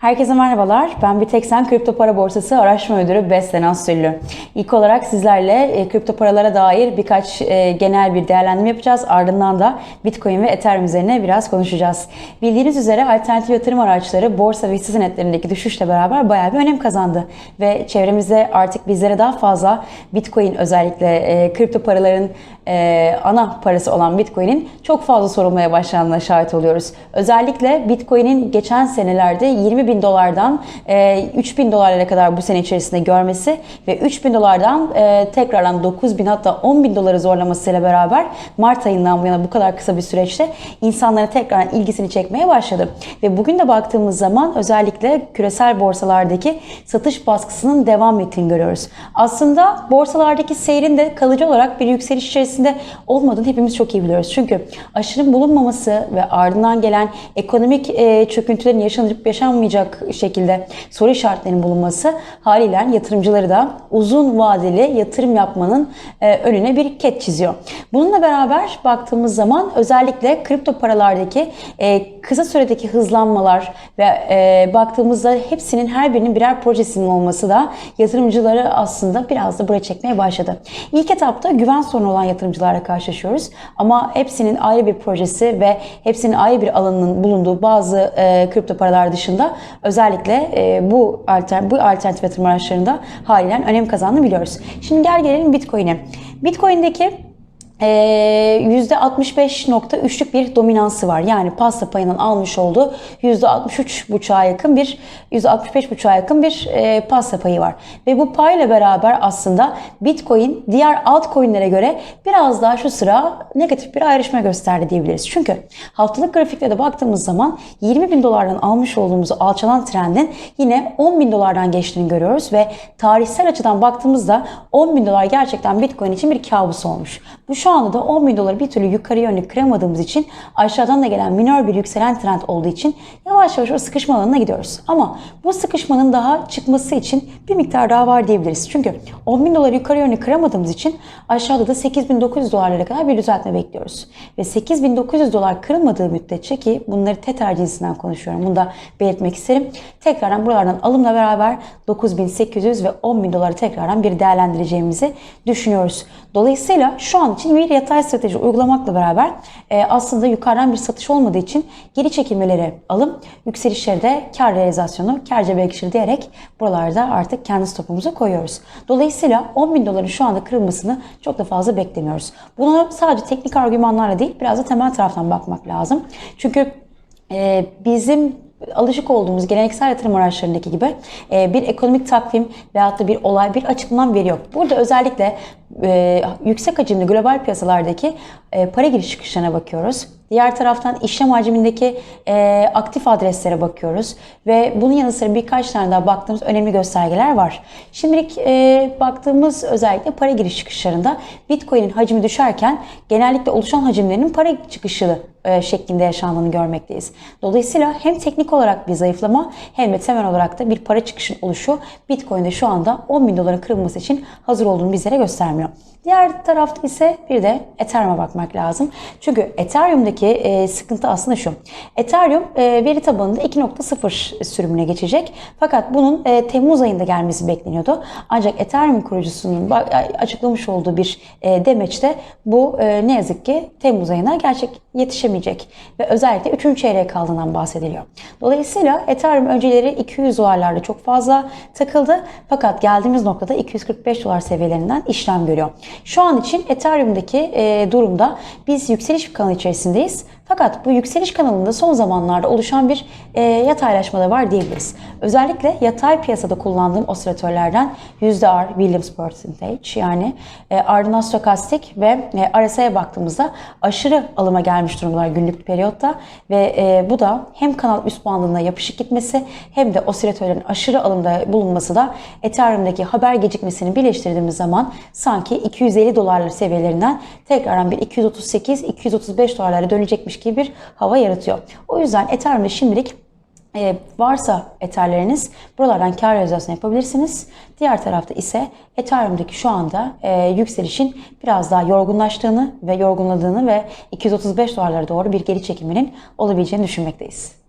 Herkese merhabalar. Ben Biteksen Kripto Para Borsası Araştırma Müdürü Beslen Süllü. İlk olarak sizlerle e, kripto paralara dair birkaç e, genel bir değerlendirme yapacağız. Ardından da Bitcoin ve Ethereum üzerine biraz konuşacağız. Bildiğiniz üzere alternatif yatırım araçları borsa ve hisse senetlerindeki düşüşle beraber bayağı bir önem kazandı. Ve çevremizde artık bizlere daha fazla Bitcoin özellikle e, kripto paraların e, ana parası olan Bitcoin'in çok fazla sorulmaya başlandığına şahit oluyoruz. Özellikle Bitcoin'in geçen senelerde 20 bin dolardan e, 3 bin dolarlara kadar bu sene içerisinde görmesi ve 3 bin dolardan e, tekrardan 9 bin hatta 10 bin doları zorlamasıyla beraber Mart ayından bu yana bu kadar kısa bir süreçte insanların tekrar ilgisini çekmeye başladı. Ve bugün de baktığımız zaman özellikle küresel borsalardaki satış baskısının devam ettiğini görüyoruz. Aslında borsalardaki seyrin de kalıcı olarak bir yükseliş içerisinde olmadığını hepimiz çok iyi biliyoruz. Çünkü aşırı bulunmaması ve ardından gelen ekonomik e, çöküntülerin yaşanıp yaşanmayacak şekilde soru işaretlerinin bulunması haliyle yatırımcıları da uzun vadeli yatırım yapmanın e, önüne bir ket çiziyor. Bununla beraber baktığımız zaman özellikle kripto paralardaki e, kısa süredeki hızlanmalar ve e, baktığımızda hepsinin her birinin birer projesinin olması da yatırımcıları aslında biraz da buraya çekmeye başladı. İlk etapta güven sorunu olan yatırımcılarla karşılaşıyoruz ama hepsinin ayrı bir projesi ve hepsinin ayrı bir alanının bulunduğu bazı e, kripto paralar dışında özellikle e, bu altern bu alternatif yatırım araçlarında haliyle önem kazandığını biliyoruz. Şimdi gel gelelim Bitcoin'e. Bitcoin'deki %65.3'lük bir dominansı var. Yani pasta payının almış olduğu %63.5'a yakın bir %65.5'a yakın bir e, pasta payı var. Ve bu payla beraber aslında Bitcoin diğer altcoin'lere göre biraz daha şu sıra negatif bir ayrışma gösterdi diyebiliriz. Çünkü haftalık grafikte de baktığımız zaman 20 bin dolardan almış olduğumuz alçalan trendin yine 10 bin dolardan geçtiğini görüyoruz ve tarihsel açıdan baktığımızda 10 bin dolar gerçekten Bitcoin için bir kabus olmuş. Bu şu anda da 10 bin doları bir türlü yukarı yönlü kıramadığımız için aşağıdan da gelen minor bir yükselen trend olduğu için yavaş yavaş o sıkışma alanına gidiyoruz. Ama bu sıkışmanın daha çıkması için bir miktar daha var diyebiliriz. Çünkü 10 bin doları yukarı yönlü kıramadığımız için aşağıda da 8900 dolarlara kadar bir düzeltme bekliyoruz. Ve 8900 dolar kırılmadığı müddetçe ki bunları Tether cinsinden konuşuyorum. Bunu da belirtmek isterim. Tekrardan buralardan alımla beraber 9800 ve 10 bin doları tekrardan bir değerlendireceğimizi düşünüyoruz. Dolayısıyla şu an için bir yatay strateji uygulamakla beraber e, aslında yukarıdan bir satış olmadığı için geri çekilmeleri alım, yükselişleri de kar realizasyonu, kar cebekişir diyerek buralarda artık kendi stopumuzu koyuyoruz. Dolayısıyla 10 bin doların şu anda kırılmasını çok da fazla beklemiyoruz. Buna sadece teknik argümanlarla değil biraz da temel taraftan bakmak lazım. Çünkü e, bizim alışık olduğumuz geleneksel yatırım araçlarındaki gibi e, bir ekonomik takvim veyahut da bir olay, bir açıklanan veri yok. Burada özellikle e, yüksek hacimli global piyasalardaki e, para giriş çıkışlarına bakıyoruz. Diğer taraftan işlem hacmindeki e, aktif adreslere bakıyoruz ve bunun yanı sıra birkaç tane daha baktığımız önemli göstergeler var. Şimdilik e, baktığımız özellikle para giriş çıkışlarında Bitcoin'in hacmi düşerken genellikle oluşan hacimlerin para çıkışı e, şeklinde yaşandığını görmekteyiz. Dolayısıyla hem teknik olarak bir zayıflama hem de temel olarak da bir para çıkışın oluşu Bitcoin'de şu anda 10 bin doların kırılması için hazır olduğunu bizlere göstermiyor. Diğer tarafta ise bir de Ethereum'a bakmak lazım. Çünkü Ethereum'daki e, sıkıntı aslında şu. Ethereum e, veri tabanında 2.0 sürümüne geçecek. Fakat bunun e, Temmuz ayında gelmesi bekleniyordu. Ancak Ethereum kurucusunun açıklamış olduğu bir e, demeçte bu e, ne yazık ki Temmuz ayına gerçek yetişemeyecek. Ve özellikle 3. çeyreğe kaldığından bahsediliyor. Dolayısıyla Ethereum önceleri 200 dolarlarda çok fazla takıldı. Fakat geldiğimiz noktada 245 dolar seviyelerinden işlem görüyor. Şu an için Ethereum'daki durumda biz yükseliş kanalı içerisindeyiz. Fakat bu yükseliş kanalında son zamanlarda oluşan bir e, yataylaşma da var diyebiliriz. Özellikle yatay piyasada kullandığım osilatörlerden %R Williams Percentage yani e, ardından stokastik ve e, RSI'ye baktığımızda aşırı alıma gelmiş durumlar günlük periyotta ve e, bu da hem kanal üst bandına yapışık gitmesi hem de osilatörlerin aşırı alımda bulunması da Ethereum'daki haber gecikmesini birleştirdiğimiz zaman sanki 250 dolarlar seviyelerinden tekrardan bir 238-235 dolarlara dönecekmiş gibi bir hava yaratıyor. O yüzden Ethereum'da şimdilik e, varsa Ether'leriniz buralardan kar realizasyonu yapabilirsiniz. Diğer tarafta ise Ethereum'daki şu anda e, yükselişin biraz daha yorgunlaştığını ve yorgunladığını ve 235 dolarlara doğru bir geri çekiminin olabileceğini düşünmekteyiz.